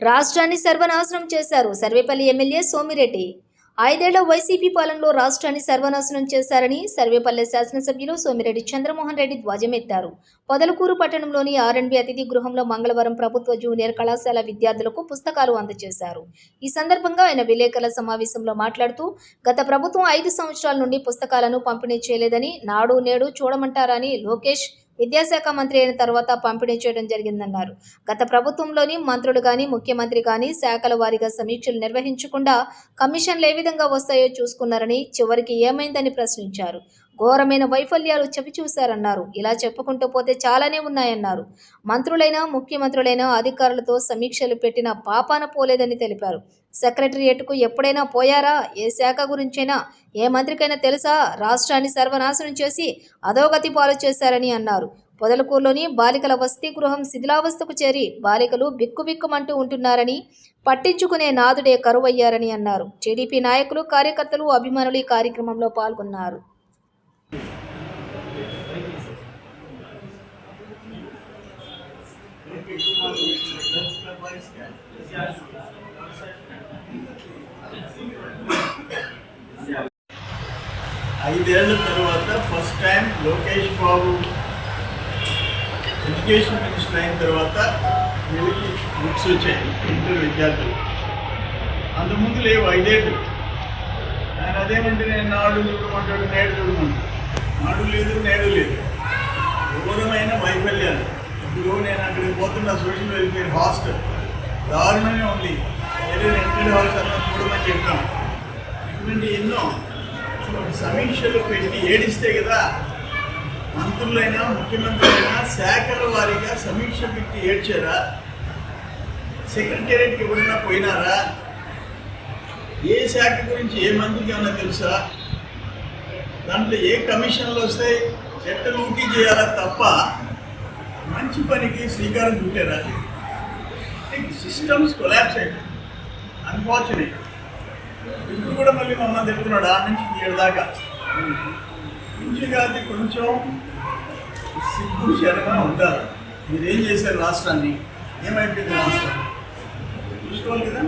రాష్ట్రాన్ని సర్వనాశనం చేశారు సర్వేపల్లి ఎమ్మెల్యే సోమిరెడ్డి. ఐదేళ్ళ వైసీపీ పాలనలో రాష్ట్రాన్ని సర్వనాశనం చేశారని సర్వేపల్లె శాసనసభ్యులు సోమిరెడ్డి చంద్రమోహన్ రెడ్డి ధ్వజమెత్తారు. పొదలకూరు పట్టణంలోని ఆర్ఎండ్బి అతిథి గృహంలో మంగళవారం ప్రభుత్వ జూనియర్ కళాశాల విద్యార్థులకు పుస్తకాలు అందజేశారు. ఈ సందర్భంగా ఆయన విలేకరుల సమావేశంలో మాట్లాడుతూ గత ప్రభుత్వం ఐదు సంవత్సరాల నుండి పుస్తకాలను పంపిణీ చేయలేదని నాడు నేడు చూడమంటారని లోకేష్ విద్యాశాఖ మంత్రి అయిన తర్వాత పంపిణీ చేయడం జరిగిందన్నారు. గత ప్రభుత్వంలోని మంత్రులు కానీ ముఖ్యమంత్రి కానీ శాఖల వారీగా సమీక్షలు నిర్వహించకుండా కమిషన్లు ఏ విధంగా వస్తాయో చూసుకున్నారని చివరికి ఏమైందని ప్రశ్నించారు. ఘోరమైన వైఫల్యాలు చవిచూశారన్నారు ఇలా చెప్పుకుంటూ పోతే చాలానే ఉన్నాయన్నారు. మంత్రులైనా ముఖ్యమంత్రులైనా అధికారులతో సమీక్షలు పెట్టిన పాపాన పోలేదని తెలిపారు. సెక్రటరియేట్కు ఎప్పుడైనా పోయారా? ఏ శాఖ గురించైనా? ఏ మంత్రికైనా తెలుసా? రాష్ట్రాన్ని సర్వనాశనం చేసి అధోగతి పాలు చేశారని అన్నారు. పొదలకూరులోని బాలికల వసతి గృహం శిథిలావస్థకు చేరి బాలికలు బిక్కుబిక్కుమంటూ ఉంటున్నారని పట్టించుకునే నాదుడే కరువయ్యారని అన్నారు. టీడీపీ నాయకులు కార్యకర్తలు అభిమానులు ఈ కార్యక్రమంలో పాల్గొన్నారు. ఐదేళ్ళ తర్వాత first time Lokesh Babu education minister అయిన తర్వాత వీళ్ళకి బుక్స్ వచ్చాయి ఇంటర్ విద్యార్థులు. అంతకుముందు లేవు ఐదేళ్ళు ఆయన అదేమంటే నేను నాడు చూడమంటాడు నేడు చూడమంటాడు నాడు లేదు నేడు లేదు. ఘోరమైన ఇక్కడికి పోతున్న సోషల్ వెల్ఫేర్ హాస్టల్ దారుణంగా ఉంది. ఏదైనా రెంటెడ్ హౌస్ అన్న చూడమని చెప్పాం ఇటువంటి ఎన్నో సమీక్షలు పెట్టి ఏడిస్తే కదా మంత్రులైనా ముఖ్యమంత్రులైనా శాఖల వారీగా సమీక్ష పెట్టి ఏడ్చారా? సెక్రటేరియట్కి ఎవరైనా పోయినారా? ఏ శాఖ గురించి ఏ మంత్రికి ఏమైనా తెలుసా? దాంట్లో ఏ కమిషన్లు వస్తాయి? చెట్టు ఊటీ చేయాలా తప్ప మంచి పనికి శ్రీకారం చుట్టారా? సిస్టమ్స్ కొలాప్స్ అయిపోయి అన్ఫార్చునేట్ ఇప్పుడు కూడా మళ్ళీ మమ్మల్ని తిరుగుతున్నాడు ఆ నుంచి ఏడు దాకా. మంచిగా కాదు కొంచెం సిగ్గు శరణ ఉండాలి మీరేం చేశారు రాష్ట్రాన్ని? ఏమైపోయింది రాష్ట్రం? చూసుకోవాలి కదా.